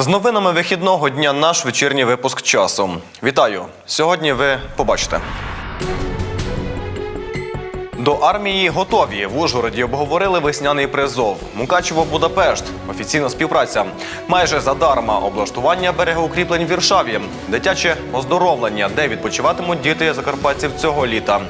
З новинами вихідного дня наш вечірній випуск часу. Вітаю! Сьогодні ви побачите. До армії готові. В Ужгороді обговорили весняний призов. Мукачево Будапешт. Офіційна співпраця. Майже задарма облаштування берегоукріплень в Віршаві. Дитяче оздоровлення, де відпочиватимуть діти закарпатців цього літа.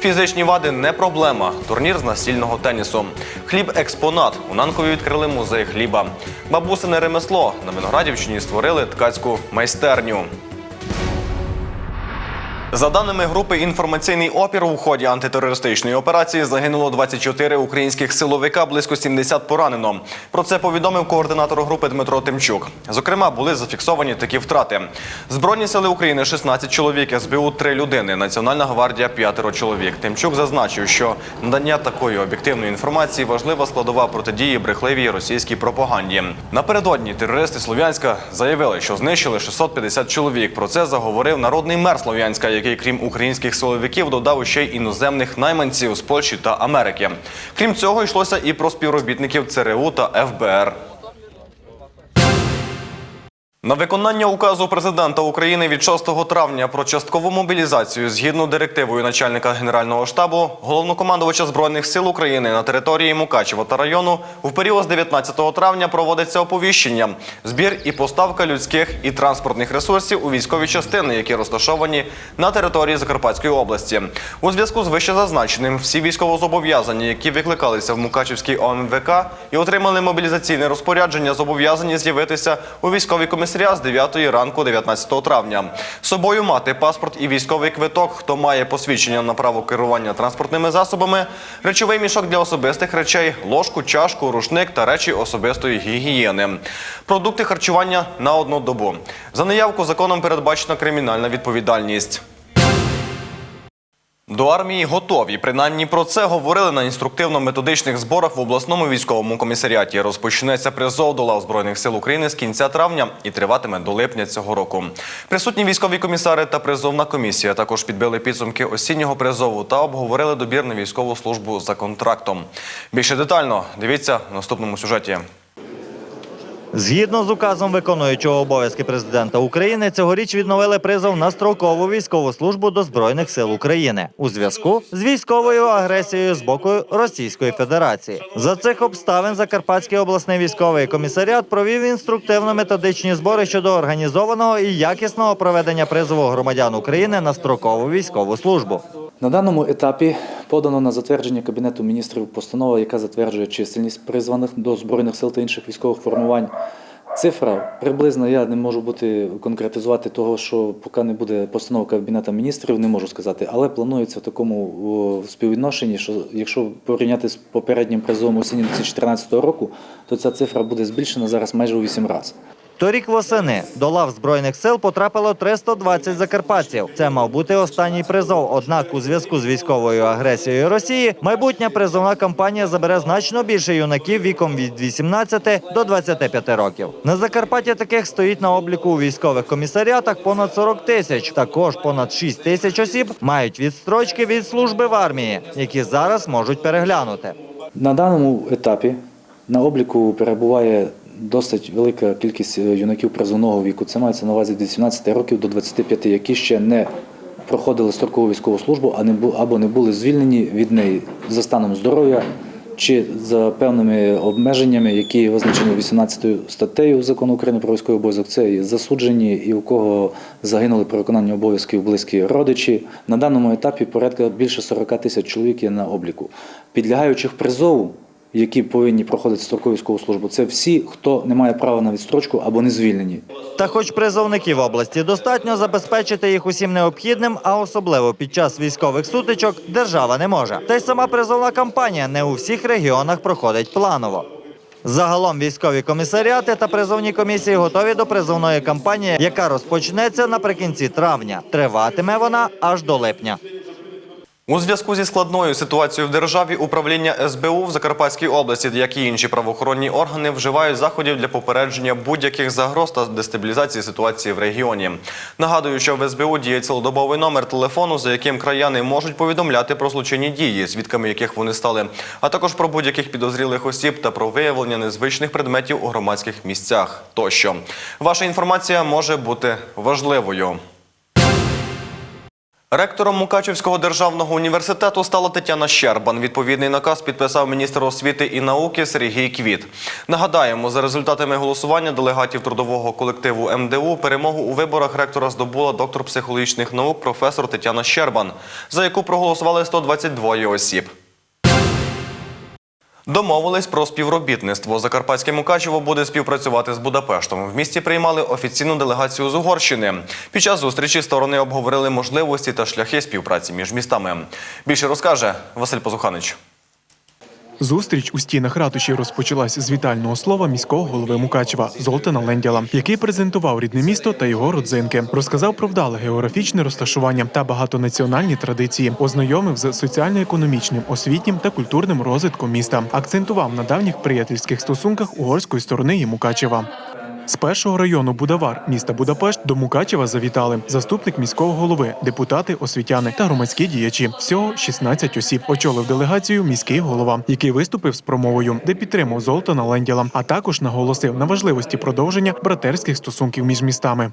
Фізичні вади не проблема. Турнір з настільного тенісу. Хліб експонат. У Нанкові відкрили музей хліба. Бабусине ремесло. На Виноградівщині створили ткацьку майстерню. За даними групи інформаційний опір у ході антитерористичної операції загинуло 24 українських силовика, близько 70 поранено. Про це повідомив координатор групи Дмитро Тимчук. Зокрема, були зафіксовані такі втрати: Збройні сили України 16 чоловік, СБУ 3 людини, Національна гвардія 5 чоловік. Тимчук зазначив, що надання такої об'єктивної інформації важлива складова протидії брехливій російській пропаганді. Напередодні терористи Слов'янська заявили, що знищили 650 чоловік. Про це заговорив народний мер Слов'янська, який, крім українських силовиків, додав ще й іноземних найманців з Польщі та Америки. Крім цього, йшлося і про співробітників ЦРУ та ФБР. На виконання указу президента України від 6 травня про часткову мобілізацію згідно директивою начальника генерального штабу головнокомандувача збройних сил України на території Мукачева та району в період з 19 травня проводиться оповіщення, збір і поставка людських і транспортних ресурсів у військові частини, які розташовані на території Закарпатської області. У зв'язку з вищезазначеним всі військовозобов'язані, які викликалися в Мукачевській ОМВК і отримали мобілізаційне розпорядження, зобов'язані з'явитися у військовій комісаріат з 9 ранку 19 травня. З собою мати паспорт і військовий квиток, хто має посвідчення на право керування транспортними засобами, речовий мішок для особистих речей, ложку, чашку, рушник та речі особистої гігієни. Продукти харчування на одну добу. За неявку законом передбачена кримінальна відповідальність. До армії готові. Принаймні про це говорили на інструктивно-методичних зборах в обласному військовому комісаріаті. Розпочнеться призов до лав збройних сил України з кінця травня і триватиме до липня цього року. Присутні військові комісари та призовна комісія також підбили підсумки осіннього призову та обговорили добір на військову службу за контрактом. Більше детально дивіться в наступному сюжеті. Згідно з указом виконуючого обов'язки президента України, цьогоріч відновили призов на строкову військову службу до збройних сил України у зв'язку з військовою агресією з боку Російської Федерації. За цих обставин Закарпатський обласний військовий комісаріат провів інструктивно-методичні збори щодо організованого і якісного проведення призову громадян України на строкову військову службу. На даному етапі подано на затвердження Кабінету міністрів постанова, яка затверджує чисельність призваних до Збройних сил та інших військових формувань. Цифра приблизно я не можу бути конкретизувати того, що поки не буде постанова Кабінету міністрів, не можу сказати. Але планується в такому співвідношенні, що якщо порівняти з попереднім призовом осінні 2014 року, то ця цифра буде збільшена зараз майже у 8 разів. Торік восени до лав збройних сил потрапило 320 закарпатців. Це мав бути останній призов. Однак, у зв'язку з військовою агресією Росії, майбутня призовна кампанія забере значно більше юнаків віком від 18 до 25 років. На Закарпатті таких стоїть на обліку у військових комісаріатах понад 40 тисяч. Також понад 6 тисяч осіб мають відстрочки від служби в армії, які зараз можуть переглянути. На даному етапі на обліку перебуває досить велика кількість е, юнаків призовного віку. Це мається на увазі від 18 років до 25, які ще не проходили строкову військову службу, або не були звільнені від неї за станом здоров'я чи за певними обмеженнями, які визначені 18 статтею закону України про військовий обов'язок. Це і засуджені, і у кого загинули при виконанні обов'язків близькі родичі. На даному етапі порядка більше 40 тисяч чоловік є на обліку. Підлягаючих призову, які повинні проходити строкову військову службу, це всі, хто не має права на відстрочку або не звільнені. Та хоч призовників області достатньо забезпечити їх усім необхідним, а особливо під час військових сутичок держава не може. Та й сама призовна кампанія не у всіх регіонах проходить планово. Загалом військові комісаріати та призовні комісії готові до призовної кампанії, яка розпочнеться наприкінці травня. Триватиме вона аж до липня. У зв'язку зі складною ситуацією в державі управління СБУ в Закарпатській області, як і інші правоохоронні органи, вживають заходів для попередження будь-яких загроз та дестабілізації ситуації в регіоні. Нагадую, що в СБУ діє цілодобовий номер телефону, за яким краяни можуть повідомляти про злочинні дії, свідками яких вони стали, а також про будь-яких підозрілих осіб та про виявлення незвичних предметів у громадських місцях. Тощо ваша інформація може бути важливою. Ректором Мукачівського державного університету стала Тетяна Щербан. Відповідний наказ підписав міністр освіти і науки Сергій Квіт. Нагадаємо, за результатами голосування делегатів трудового колективу МДУ перемогу у виборах ректора здобула доктор психологічних наук професор Тетяна Щербан, за яку проголосували 122 осіб. Домовились про співробітництво. Закарпатське Мукачево буде співпрацювати з Будапештом. В місті приймали офіційну делегацію з Угорщини. Під час зустрічі сторони обговорили можливості та шляхи співпраці між містами. Більше розкаже Василь Позуханич. Зустріч у стінах ратуші розпочалась з вітального слова міського голови Мукачева Золтана Лендяла, який презентував рідне місто та його родзинки, розказав про вдале географічне розташування та багатонаціональні традиції, ознайомив з соціально-економічним, освітнім та культурним розвитком міста, акцентував на давніх приятельських стосунках угорської сторони і Мукачева. З першого району Будавар міста Будапешт до Мукачева завітали заступник міського голови, депутати, освітяни та громадські діячі. Всього 16 осіб. Очолив делегацію міський голова, який виступив з промовою, де підтримав Золтана Ленділа, а також наголосив на важливості продовження братерських стосунків між містами.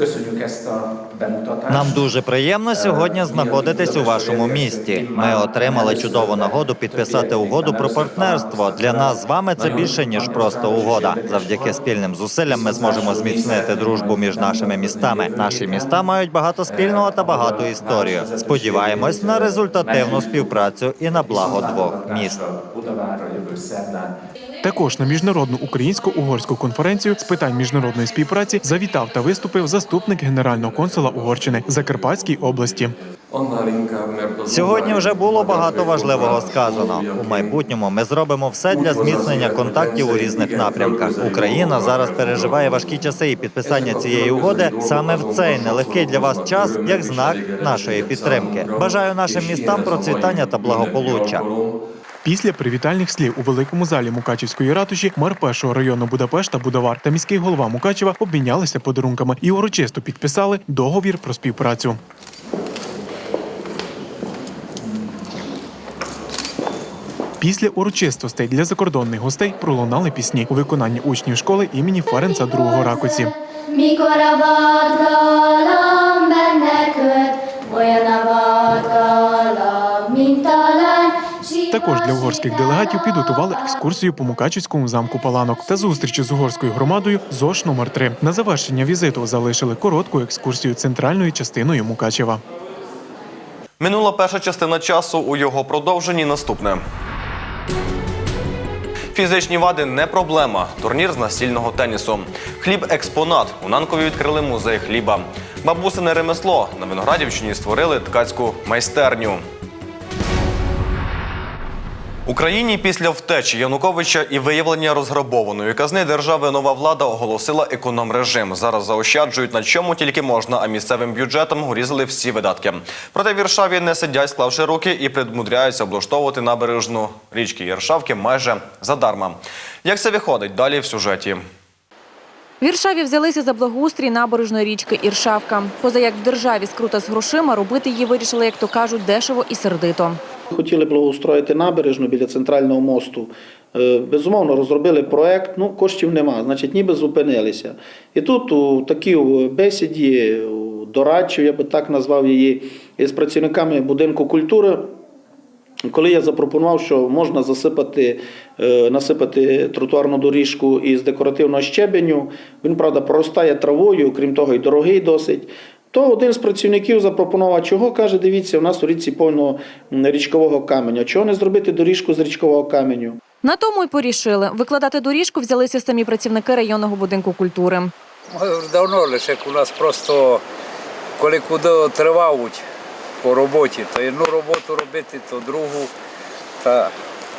Köszönjük ezt a bemutatást. Нам дуже приємно сьогодні знаходитись у вашому місті. Ми отримали чудову нагоду підписати угоду про партнерство. Для нас з вами це більше ніж просто угода. Завдяки спільним зусиллям ми зможемо зміцнити дружбу між нашими містами. Наші міста мають багато спільного та багату історію. Сподіваємось на результативну співпрацю і на благо двох міст. Також на міжнародну українсько-угорську конференцію з питань міжнародної співпраці завітав та виступив заступник генерального консула Угорщини Закарпатській області. Сьогодні вже було багато важливого сказано. У майбутньому ми зробимо все для зміцнення контактів у різних напрямках. Україна зараз переживає важкі часи, і підписання цієї угоди саме в цей нелегкий для вас час, як знак нашої підтримки. Бажаю нашим містам процвітання та благополуччя. Після привітальних слів у великому залі Мукачівської ратуші мер першого району Будапешта Будавар та міський голова Мукачева обмінялися подарунками і урочисто підписали договір про співпрацю. Після урочистостей для закордонних гостей пролунали пісні у виконанні учнів школи імені Ференца II Ракоці. Mikor a vadgalom Також для угорських делегатів підготували екскурсію по Мукачівському замку Паланок та зустрічі з угорською громадою ЗОШ номер 3 На завершення візиту залишили коротку екскурсію центральною частиною Мукачева. Минула перша частина часу. У його продовженні наступне. Фізичні вади не проблема. Турнір з настільного тенісу. Хліб експонат. У Нанкові відкрили музей хліба. Бабусине ремесло. На Виноградівщині створили ткацьку майстерню. Україні після втечі Януковича і виявлення розграбованої казни держави нова влада оголосила економ-режим. Зараз заощаджують на чому тільки можна, а місцевим бюджетом урізали всі видатки. Проте в Єршаві не сидять, склавши руки, і примудряються облаштовувати набережну річки Єршавки майже задарма. Як це виходить? Далі в сюжеті. В Іршаві взялися за благоустрій набережної річки Іршавка. Поза як в державі скрута з грошима, робити її вирішили, як то кажуть, дешево і сердито. Хотіли благоустроїти набережну біля центрального мосту. Е, Безумовно, розробили проект, ну коштів нема, значить, ніби зупинилися. І тут у такій бесіді, у дорадчій, я би так назвав її, з працівниками будинку культури. Коли я запропонував, що можна засипати, е, насипати тротуарну доріжку із декоративного щебеню, він, правда, проростає травою, крім того, і дорогий досить. То один з працівників запропонував, чого каже, дивіться, у нас у річці повно річкового каменю. Чого не зробити доріжку з річкового каменю? На тому й порішили. Викладати доріжку взялися самі працівники районного будинку культури. Давно лише як у нас просто коли куди тривають по роботі, то одну роботу робити, то другу. Та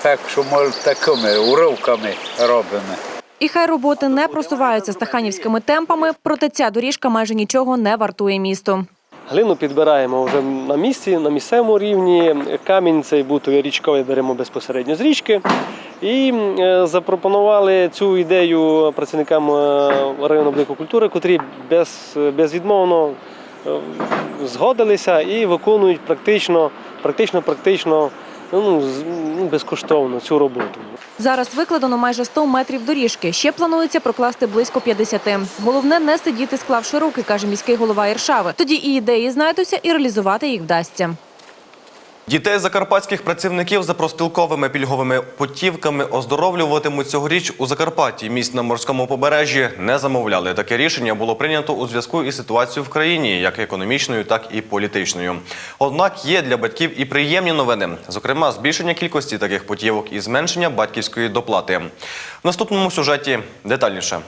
так, що ми такими уривками робимо. І хай роботи не просуваються стаханівськими темпами, проте ця доріжка майже нічого не вартує місту. Глину підбираємо вже на місці, на місцевому рівні. Камінь цей бутовий річковий беремо безпосередньо з річки. І е, запропонували цю ідею працівникам е, району блику культури, котрі без, безвідмовно е, згодилися і виконують практично, практично, практично ну, ну, безкоштовно цю роботу. Зараз викладено майже 100 метрів доріжки. Ще планується прокласти близько 50. Головне не сидіти, склавши руки, каже міський голова Іршави. Тоді і ідеї знайдуться, і реалізувати їх вдасться. Дітей закарпатських працівників за профспілковими пільговими путівками оздоровлюватимуть цьогоріч у Закарпатті. Місць на морському побережжі не замовляли. Таке рішення було прийнято у зв'язку із ситуацією в країні, як економічною, так і політичною. Однак є для батьків і приємні новини, зокрема, збільшення кількості таких путівок і зменшення батьківської доплати. В наступному сюжеті детальніше.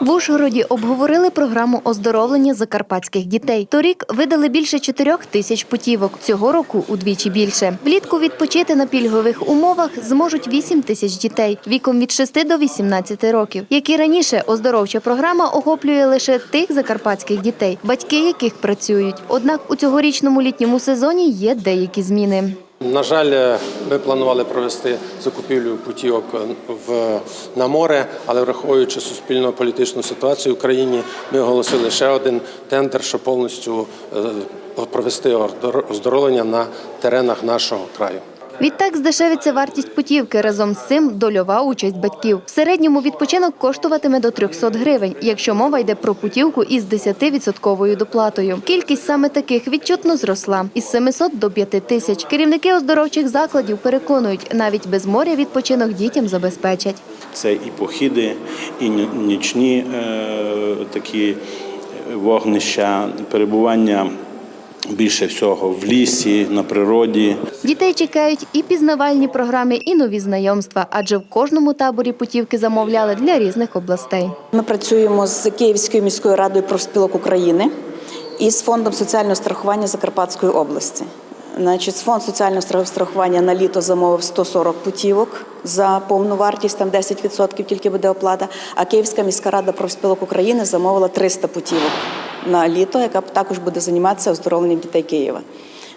В Ужгороді обговорили програму оздоровлення закарпатських дітей. Торік видали більше 4 тисяч путівок. Цього року удвічі більше. Влітку відпочити на пільгових умовах зможуть 8 тисяч дітей віком від 6 до 18 років. Як і раніше, оздоровча програма охоплює лише тих закарпатських дітей, батьки яких працюють. Однак у цьогорічному літньому сезоні є деякі зміни. На жаль, ми планували провести закупівлю путівок в на море, але враховуючи суспільно-політичну ситуацію в країні, ми оголосили ще один тендер, щоб повністю е, провести оздоровлення на теренах нашого краю. Відтак здешевиться вартість путівки. Разом з цим дольова участь батьків. В середньому відпочинок коштуватиме до 300 гривень, якщо мова йде про путівку із 10% доплатою. Кількість саме таких відчутно зросла із 700 до 5 тисяч. Керівники оздоровчих закладів переконують, навіть без моря відпочинок дітям забезпечать. Це і похіди, і нічні е, такі вогнища, перебування більше всього в лісі, на природі. Дітей чекають і пізнавальні програми, і нові знайомства, адже в кожному таборі путівки замовляли для різних областей. Ми працюємо з Київською міською радою профспілок України і з фондом соціального страхування Закарпатської області. Значить, фонд соціального страх- страхування на літо замовив 140 путівок за повну вартість, там 10% тільки буде оплата. А Київська міська рада профспілок України замовила 300 путівок на літо, яка також буде займатися оздоровленням дітей Києва.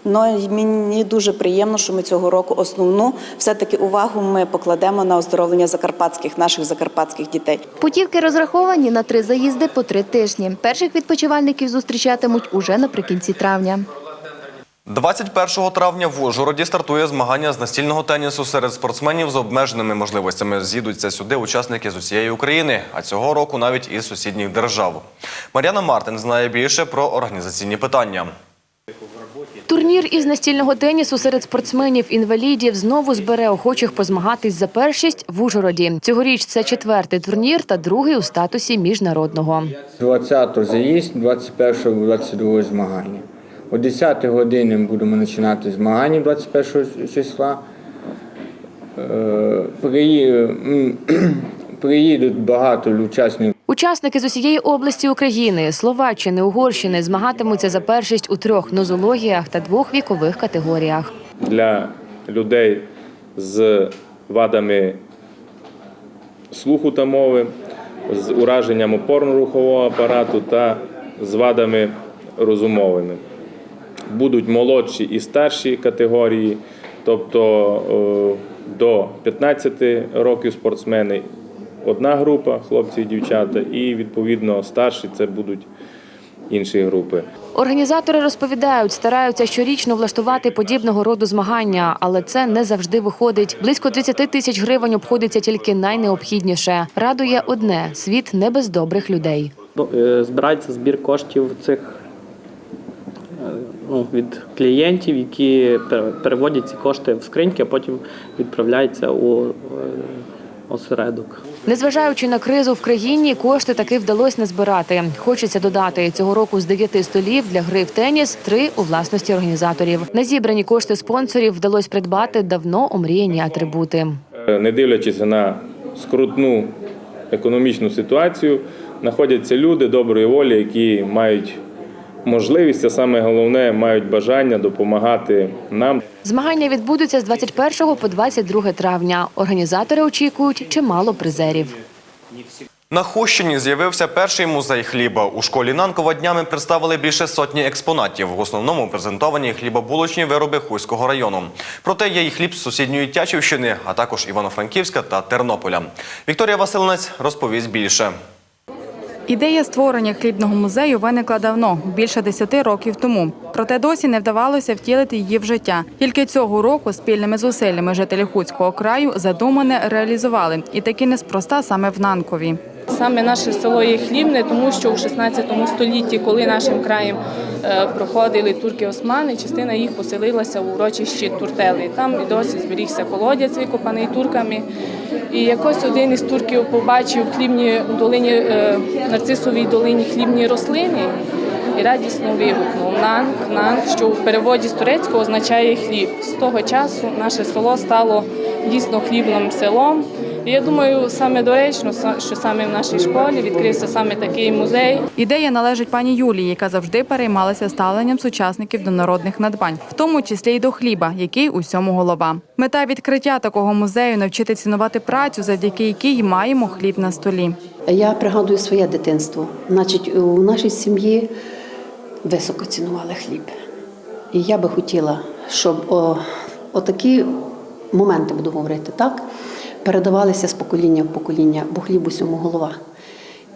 Ну мені дуже приємно, що ми цього року основну все-таки увагу ми покладемо на оздоровлення закарпатських наших закарпатських дітей. Путівки розраховані на три заїзди по три тижні. Перших відпочивальників зустрічатимуть уже наприкінці травня. 21 травня в Ужгороді стартує змагання з настільного тенісу серед спортсменів з обмеженими можливостями. З'їдуться сюди учасники з усієї України, а цього року навіть із сусідніх держав. Мар'яна Мартин знає більше про організаційні питання. Турнір із настільного тенісу серед спортсменів-інвалідів знову збере охочих позмагатись за першість в Ужгороді. Цьогоріч це четвертий турнір та другий у статусі міжнародного. 20 заїзд, 21 22 змагання. О 10 годині будемо починати змагання 21 числа. Е, Приїдуть багато учасників. Учасники з усієї області України, Словаччини, Угорщини змагатимуться за першість у трьох нозологіях та двох вікових категоріях. для людей з вадами слуху та мови, з ураженням опорно-рухового апарату та з вадами розумовими. Будуть молодші і старші категорії, тобто е, до 15 років спортсмени одна група, хлопці і дівчата, і відповідно старші це будуть інші групи. Організатори розповідають, стараються щорічно влаштувати подібного роду змагання, але це не завжди виходить. Близько 30 тисяч гривень обходиться тільки найнеобхідніше. Радує одне світ не без добрих людей. Е, збирається збір коштів цих е, ну, від клієнтів, які переводять ці кошти в скриньки, а потім відправляються у е, осередок. Незважаючи на кризу в країні, кошти таки вдалося назбирати. Хочеться додати цього року з дев'яти столів для гри в теніс три у власності організаторів. На зібрані кошти спонсорів вдалося придбати давно омріяні атрибути. Е, не дивлячись на скрутну економічну ситуацію, знаходяться люди доброї волі, які мають можливість, а саме головне, мають бажання допомагати нам. Змагання відбудуться з 21 по 22 травня. Організатори очікують чимало призерів. На Хущині з'явився перший музей хліба. У школі Нанкова днями представили більше сотні експонатів. В основному презентовані хлібобулочні вироби Хуського району. Проте є і хліб з сусідньої Тячівщини, а також Івано-Франківська та Тернополя. Вікторія Василинець розповість більше. Ідея створення хлібного музею виникла давно, більше десяти років тому. Проте досі не вдавалося втілити її в життя. Тільки цього року спільними зусиллями жителі Хуцького краю задумане реалізували, і таки неспроста саме в Нанкові. Саме наше село є хлібне, тому що у 16 столітті, коли нашим краєм е, проходили турки-османи, частина їх поселилася в урочищі Туртели. Там і досі зберігся колодязь, викопаний турками. І якось один із турків побачив хлібні долині е, нарцисовій долині хлібні рослини і радісно вигукнув Нанг, Нанг, що в переводі з турецького означає хліб. З того часу наше село стало дійсно хлібним селом. І я думаю, саме доречно, що саме в нашій школі відкрився саме такий музей. Ідея належить пані Юлії, яка завжди переймалася ставленням сучасників до народних надбань, в тому числі й до хліба, який усьому голова. Мета відкриття такого музею навчити цінувати працю, завдяки якій маємо хліб на столі. Я пригадую своє дитинство. Значить, у нашій сім'ї високо цінували хліб. І я би хотіла, щоб о, отакі моменти, буду говорити так, передавалися з покоління в покоління, бо хліб усьому голова.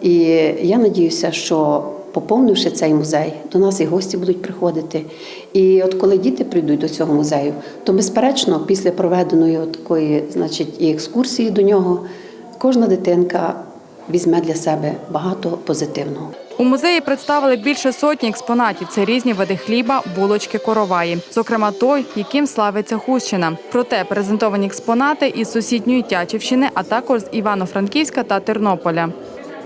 І я надіюся, що поповнивши цей музей, до нас і гості будуть приходити. І от коли діти прийдуть до цього музею, то безперечно, після проведеної такої, значить, і екскурсії до нього, кожна дитинка візьме для себе багато позитивного. У музеї представили більше сотні експонатів. Це різні види хліба, булочки, короваї, зокрема той, яким славиться Хущина. Проте презентовані експонати із сусідньої Тячівщини, а також з Івано-Франківська та Тернополя.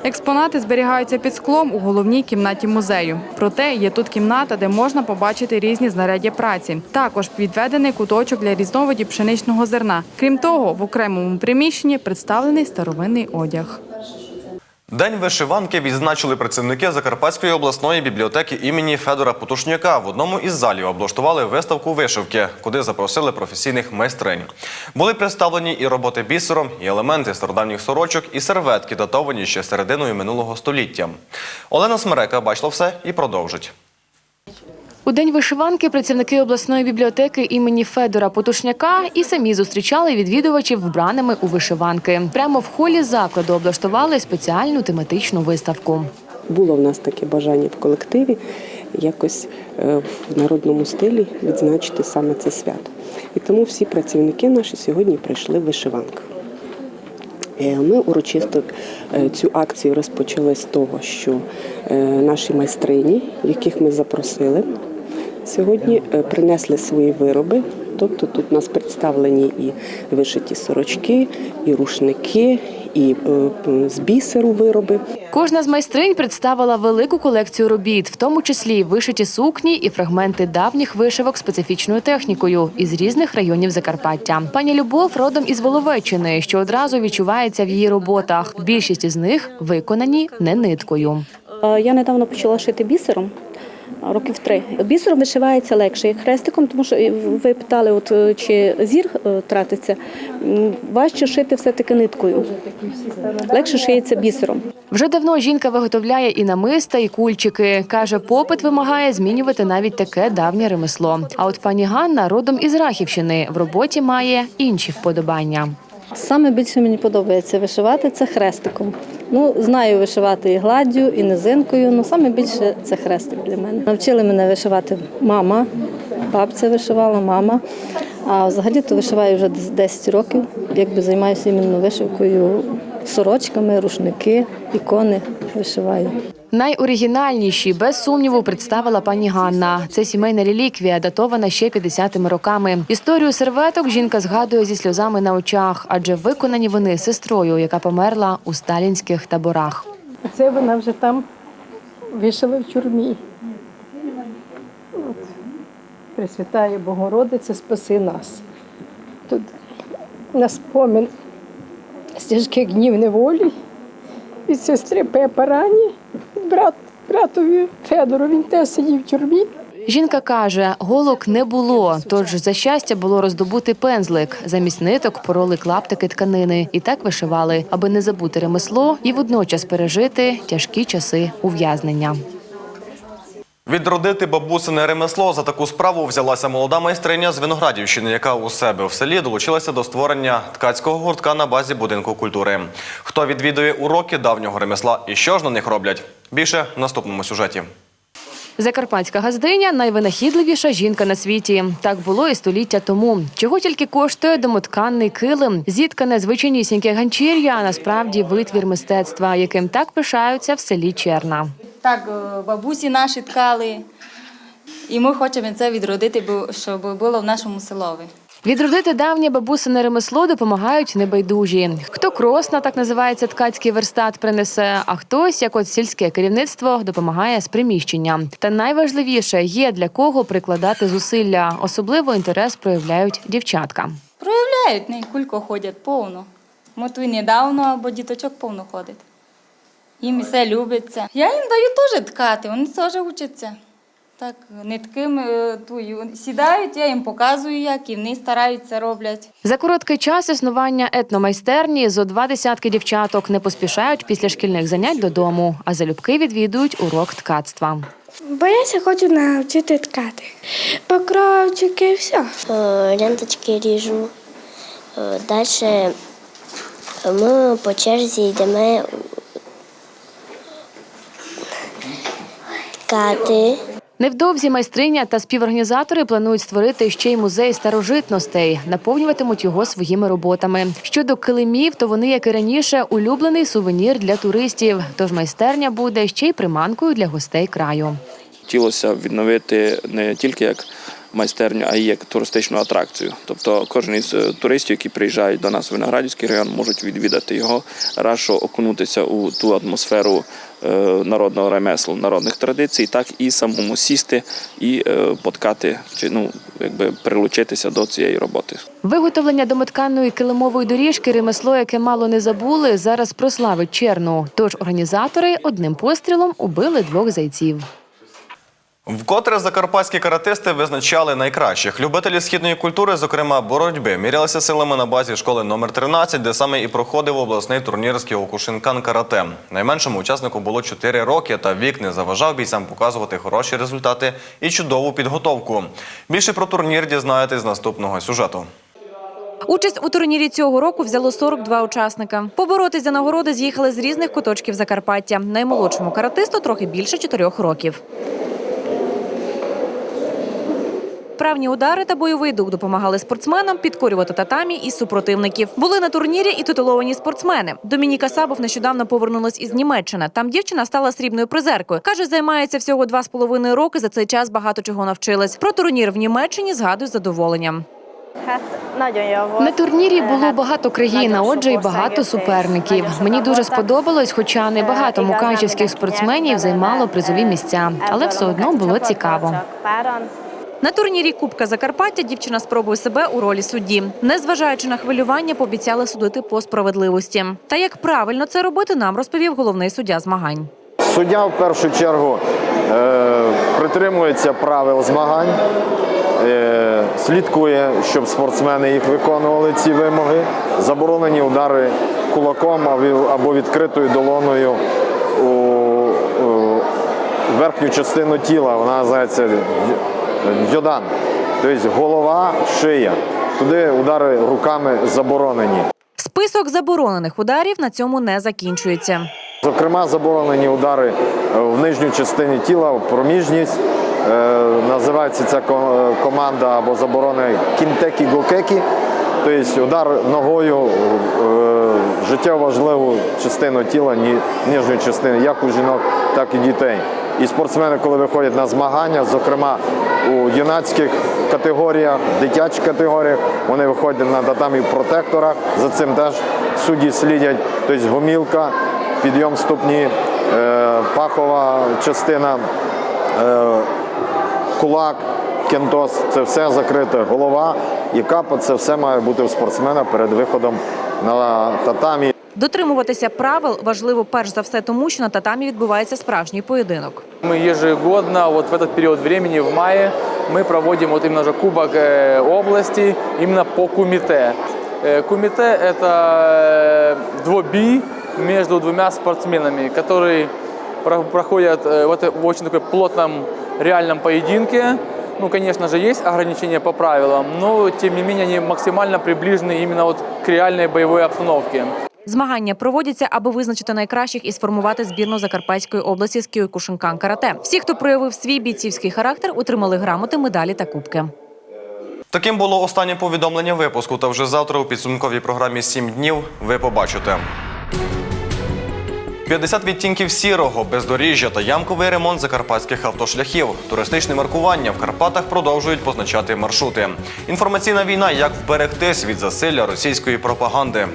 Експонати зберігаються під склом у головній кімнаті музею. Проте є тут кімната, де можна побачити різні знаряддя праці. Також відведений куточок для різновидів пшеничного зерна. Крім того, в окремому приміщенні представлений старовинний одяг. День вишиванки відзначили працівники Закарпатської обласної бібліотеки імені Федора Потушняка. В одному із залів облаштували виставку вишивки, куди запросили професійних майстринь. Були представлені і роботи бісером, і елементи стародавніх сорочок, і серветки, датовані ще серединою минулого століття. Олена Смерека бачила все і продовжить. У день вишиванки працівники обласної бібліотеки імені Федора Потушняка і самі зустрічали відвідувачів вбраними у вишиванки. Прямо в холі закладу облаштували спеціальну тематичну виставку. Було в нас таке бажання в колективі якось е, в народному стилі відзначити саме це свято. І тому всі працівники наші сьогодні прийшли в вишиванках. Е, Ми урочисто е, цю акцію розпочали з того, що наші майстрині, яких ми запросили, сьогодні е, принесли свої вироби. Тобто тут у нас представлені і вишиті сорочки, і рушники, і е, з бісеру вироби. Кожна з майстринь представила велику колекцію робіт, в тому числі вишиті сукні і фрагменти давніх вишивок специфічною технікою із різних районів Закарпаття. Пані Любов родом із Воловеччини, що одразу відчувається в її роботах. Більшість із них виконані не ниткою. Е, Я недавно почала шити бісером. Років три. Бісером вишивається легше, як хрестиком, тому що ви питали, от е, чи зір е, тратиться. Важче шити все-таки ниткою. Легше шиється бісером. Вже давно жінка виготовляє і намиста, і кульчики. Каже, попит вимагає змінювати навіть таке давнє ремесло. А от пані Ганна родом із Рахівщини в роботі має інші вподобання. Саме більше мені подобається вишивати це хрестиком. Ну, знаю вишивати і гладдю, і низинкою, але саме більше це хрестик для мене. Навчили мене вишивати мама, бабця вишивала, мама. А взагалі то вишиваю вже 10 років, якби займаюся іменно вишивкою, сорочками, рушники, ікони вишиваю. Найоригінальніші, без сумніву, представила пані Ганна. Це сімейна реліквія, датована ще 50-ми роками. Історію серветок жінка згадує зі сльозами на очах, адже виконані вони сестрою, яка померла у сталінських таборах. Це вона вже там вишила в тюрмі. От. Пресвятає Богородиця, спаси нас. Тут на спомин з тяжких днів неволі від сестри Пепарані, брат, братові Федору, він теж сидів в тюрмі. Жінка каже, голок не було, тож за щастя було роздобути пензлик. Замість ниток пороли клаптики тканини і так вишивали, аби не забути ремесло і водночас пережити тяжкі часи ув'язнення. Відродити бабусине ремесло за таку справу взялася молода майстриня з Виноградівщини, яка у себе в селі долучилася до створення ткацького гуртка на базі будинку культури. Хто відвідує уроки давнього ремесла і що ж на них роблять? Більше в наступному сюжеті. Закарпатська газдиня найвинахідливіша жінка на світі. Так було і століття тому. Чого тільки коштує домотканний килим, зіткане звичайнісіньке ганчір'я, а насправді витвір мистецтва, яким так пишаються в селі Черна. Так, е, бабусі наші ткали, і ми хочемо це відродити, щоб було в нашому селові. Відродити давнє бабусине ремесло допомагають небайдужі. Хто кросна, так називається ткацький верстат, принесе, а хтось, як от сільське керівництво, допомагає з приміщення. Та найважливіше є для кого прикладати зусилля. Особливо інтерес проявляють дівчатка. Проявляють, не кулько ходять повно. Ми тут недавно, бо діточок повно ходить. Їм все любиться. Я їм даю теж ткати, вони теж учаться. Так, нитками е, тую сідають, я їм показую, як, і вони стараються роблять. За короткий час існування етномайстерні зо два десятки дівчаток не поспішають після шкільних занять додому, а залюбки відвідують урок ткацтва. Бо я хочу навчити ткати. Покровчики, все. Ленточки ріжу. Далі ми по черзі йдемо ткати. Невдовзі майстриня та співорганізатори планують створити ще й музей старожитностей, наповнюватимуть його своїми роботами. Щодо килимів, то вони, як і раніше, улюблений сувенір для туристів. Тож майстерня буде ще й приманкою для гостей краю. хотілося відновити не тільки як майстерню, а й як туристичну атракцію. Тобто кожен із е, туристів, які приїжджають до нас в Виноградівський район, можуть відвідати його, радше окунутися у ту атмосферу народного ремесла, народних традицій, так і самому сісти і е, поткати, чи ну якби прилучитися до цієї роботи. Виготовлення домотканої килимової доріжки ремесло, яке мало не забули, зараз прославить черну. Тож організатори одним пострілом убили двох зайців. Вкотре закарпатські каратисти визначали найкращих. Любителі східної культури, зокрема боротьби, мірялися силами на базі школи номер 13, де саме і проходив обласний турнір з Кіокушинкан карате. Найменшому учаснику було 4 роки, та вік не заважав бійцям показувати хороші результати і чудову підготовку. Більше про турнір дізнаєтесь з наступного сюжету. Участь у турнірі цього року взяло 42 учасника. Поборотись за нагороди з'їхали з різних куточків Закарпаття. Наймолодшому каратисту трохи більше 4 років. Правні удари та бойовий дух допомагали спортсменам підкорювати татамі із супротивників. Були на турнірі і титуловані спортсмени. Домініка Сабов нещодавно повернулась із Німеччини. Там дівчина стала срібною призеркою. Каже, займається всього два з половиною роки. За цей час багато чого навчилась. Про турнір в Німеччині згадує з задоволенням. На турнірі було багато країн, отже, й багато суперників. Мені дуже сподобалось, хоча не багато мукачівських спортсменів займало призові місця, але все одно було цікаво. На турнірі Кубка Закарпаття дівчина спробує себе у ролі судді. Незважаючи на хвилювання, пообіцяли судити по справедливості. Та як правильно це робити, нам розповів головний суддя змагань. Суддя в першу чергу е, притримується правил змагань, е, слідкує, щоб спортсмени їх виконували ці вимоги. Заборонені удари кулаком або- відкритою долоною у верхню частину тіла. Вона називається дзьодан. Тобто голова, шия. Туди удари руками заборонені. Список заборонених ударів на цьому не закінчується. Зокрема, заборонені удари е, в нижню частині тіла, в проміжність. Е, Називається ця команда або заборона кінтекі-гокекі, тобто удар ногою життєво важливу частину тіла, нижню частину, як у жінок, так і дітей. І спортсмени, коли виходять на змагання, зокрема у юнацьких категоріях, дитячих категоріях, вони виходять на татамі в протекторах. За цим теж судді слідять, тобто гомілка, підйом ступні, е, пахова частина, е, кулак, кентос. Це все закрите, голова і капа це все має бути у спортсмена перед виходом на татамі. Дотримуватися правил важливо перш за все тому, що на татамі відбувається справжній поєдинок. Мы ежегодно, вот в этот период времени, в мае, мы проводим вот именно же Кубок э, области именно по кумите. Э, Кумите – это э, двобий между двумя спортсменами, которые про- проходят э, в, это- в очень такой плотном реальном поединке. Ну, конечно же, есть ограничения по правилам, но, тем не менее, они максимально приближены именно вот к реальной боевой обстановке. Змагання проводяться, аби визначити найкращих і сформувати збірну Закарпатської області з кіокушинкан карате. Всі, хто проявив свій бійцівський характер, отримали грамоти, медалі та кубки. Таким було останнє повідомлення випуску. Та вже завтра у підсумковій програмі «7 днів ви побачите. 50 відтінків сірого, бездоріжжя та ямковий ремонт закарпатських автошляхів. Туристичне маркування в Карпатах продовжують позначати маршрути. Інформаційна війна, як вберегтись від засилля російської пропаганди.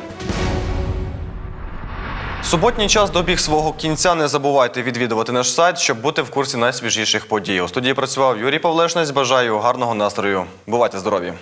Суботній час добіг свого кінця. Не забувайте відвідувати наш сайт, щоб бути в курсі найсвіжіших подій. У студії працював Юрій Павлешнець. Бажаю гарного настрою. Бувайте здорові!